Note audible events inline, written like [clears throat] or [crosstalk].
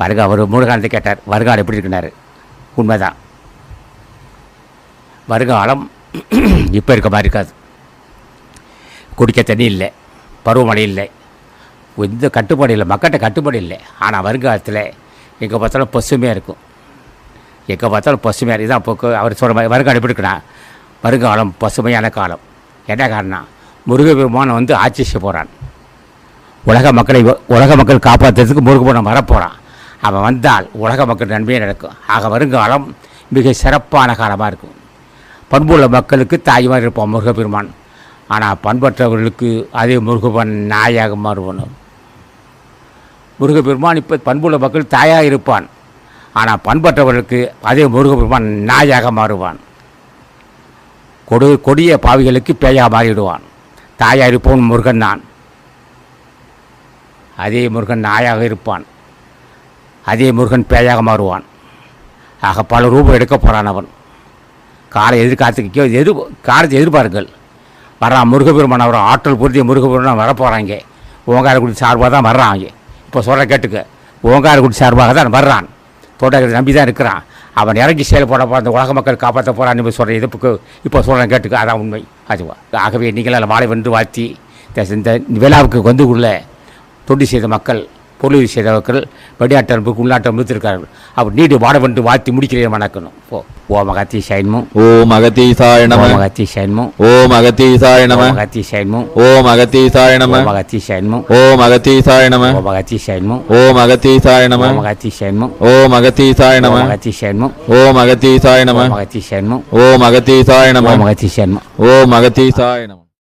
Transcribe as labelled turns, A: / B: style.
A: வருக அவர் மூலகாலத்தை கேட்டார். வருகாலம் எப்படி இருக்குனாரு. உண்மைதான். வருகாலம் [clears throat] இப்போ இருக்க மாதிரி இருக்காது. குடிக்க தண்ணி இல்லை பருவமழை இல்லை. எந்த கட்டுப்பாடு இல்லை மக்கள்கிட்ட கட்டுப்பாடு இல்லை. ஆனால் வருங்காலத்தில் எங்கே பார்த்தாலும் பசுமையாக இருக்கும். எங்கே பார்த்தாலும் பசுமையாக இருக்குது இதான் போக்கு அவர் சொல்கிற மாதிரி வருங்காலம் எப்படி இருக்குன்னா வருங்காலம் பசுமையான காலம். என்ன காரணம் முருகபெருமான் வந்து ஆட்சி செய்ய போகிறான் உலக மக்களை உலக மக்கள் காப்பாற்றுறதுக்கு முருகபெருமான் வரப்போகிறான் அவன் வந்தால் உலக மக்கள் நன்மையே நடக்கும். ஆக வருங்காலம் மிக சிறப்பான காலமாக இருக்கும். பண்புள்ள மக்களுக்கு தாய்மார் இருப்பான் முருகப்பெருமான். ஆனால் பண்பற்றவர்களுக்கு அதே முருகப்பன் நாயாக மாறுவனும். முருகப்பெருமான் இப்போ பண்புள்ள மக்கள் தாயாக இருப்பான். ஆனால் பண்பற்றவர்களுக்கு அதே முருகப்பெருமான் நாயாக மாறுவான். கொடு கொடிய பாவிகளுக்கு பேயாக மாறிவிடுவான் தாயாக இருப்பவன் முருகன் நான் அதே முருகன் நாயாக இருப்பான். அதே முருகன் பேயாக மாறுவான். ஆக பல ரூபம் எடுக்க போகிறான் அவன். காலை எதிர்காத்துக்கோ எது காலத்தை எதிர்பாருங்கள். வர்றான் முருகபெருமான் அவர் ஆற்றல் பொருத்திய முருகபெருமான் வரப்போகிறாங்க ஓங்காரக்குடி சார்பாக தான் வர்றாங்க. இப்போ சொல்கிற கேட்டுக்க. ஓங்காரக்குடி சார்பாக தான் வர்றான். தொடர்ந்து நம்பி தான் இருக்கிறான். அவன் இறங்கி செயல்பட போகிற அந்த உலக மக்கள் காப்பாற்ற போகிறான் இப்போ சொல்கிற இது இப்போ சொல்கிறேன் கேட்டுக்க. அதான் உண்மை. அதுவா. ஆகவே நீங்கள் வாழை வென்று வாழ்த்தி இந்த- இந்த விழாவுக்கு வந்து உள்ள தொண்டு செய்த மக்கள் பொருளுதவி செய்த மக்கள் வெளிநாட்டு அனுப்புக்கு உள்நாட்டு அனுப்பித்திருக்கார்கள் அவர் நீடு வாட வென்று வாழ்த்தி முடிக்கிறேன் வணக்கணும் ஓ ஓ மகத்தி சைன்மும்
B: ஓம் அகத்தீசாய
A: ஓ
B: நம
A: மகத்தி சைன்மும்
B: ஓம் அகத்தீசாய
A: ஓ
B: நம
A: மகத்தி சைன்மும்
B: ஓம்
A: ஓ
B: நம
A: மகத்தி சைன்மும்
B: ஓம் அகத்தீசாய நம
A: ஓ மகத்தி சைன்மும்
B: ஓம் அகத்தீசாய
A: ஓ
B: நம
A: மகத்தி சைன்மும்
B: ஓம் அகத்தீசாய
A: ஓ
B: நம
A: மகத்தி சைன்மும்
B: ஓம் அகத்தீசாய
A: ஓ
B: நம
A: மகத்தி சைன்மும்
B: ஓம் அகத்தீசாய
A: ஓ
B: நம
A: மகத்தி சைன்மும்
B: ஓம் அகத்தீசாய நம